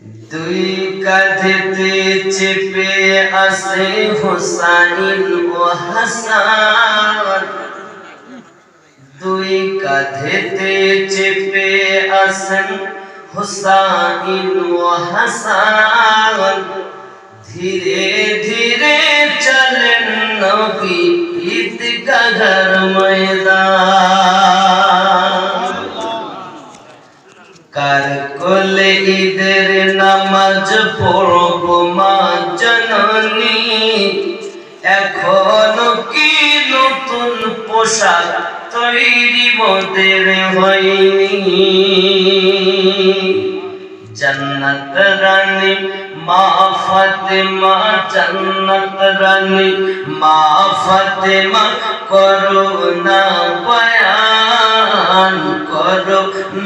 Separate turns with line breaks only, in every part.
দুই কাঁধেতে চেপে আসে হোসাইন ও হাসান। দুই কাঁধেতে চেপে আসেন হোসাইন ও হাসান। ধীরে ধীরে চলেন নবী ঈদগাহর ময়দান। পড়ব মা কি নতুন পোশাক হয়নি? জন্নত রানী, মা ফাতেমা, জন্নত রানী, মা ফাতেমা করো না বয়ান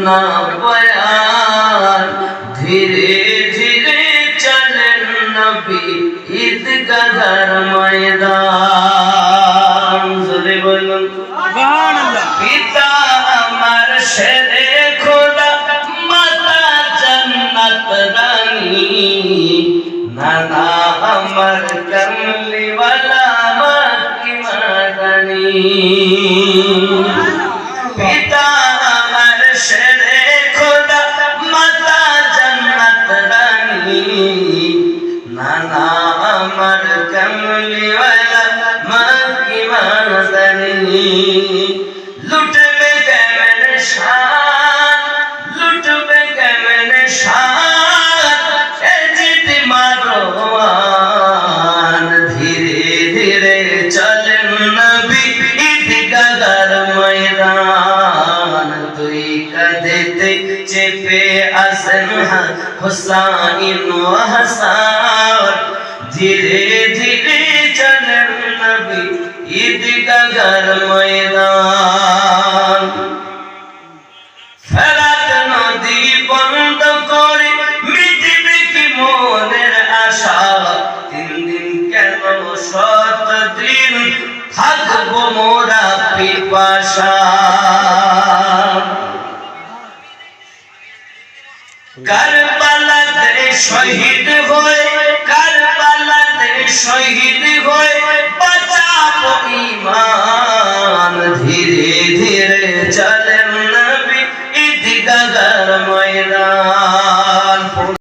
না বয়ান। নবী ঈদগাহর ময়দান। জোরে বলুন পিতা আমার শেরে খোদা মাতা জন্নত রানী। নানা আমার কমলিওয়ালা মাকি মাদানি আমার কমলিওয়ালা মাকি মাদানি লুটবে কেমন শান লুটবে কেমন শান এ জিতি মারোয়ান। ধীরে ধীরে চলেন নবী ঈদগাহর ময়দান। দুই কাঁধেতে চেপে আসেন হুসাইন ও হাসান। ধীরে ধীরে চলেন নবী ঈদগাহর ময়দান। ফেরাত নদী বন্ধ করে মিটিবে কি মনের আশা। তিন দিন কেন শত দিন? থাকব মোরা পিপাসা। কারবালাতে শহীদ শহীদ হয়ে বাঁচাবো ইমান। ধীরে ধীরে চলেন নবী ঈদগাহ ময়দান।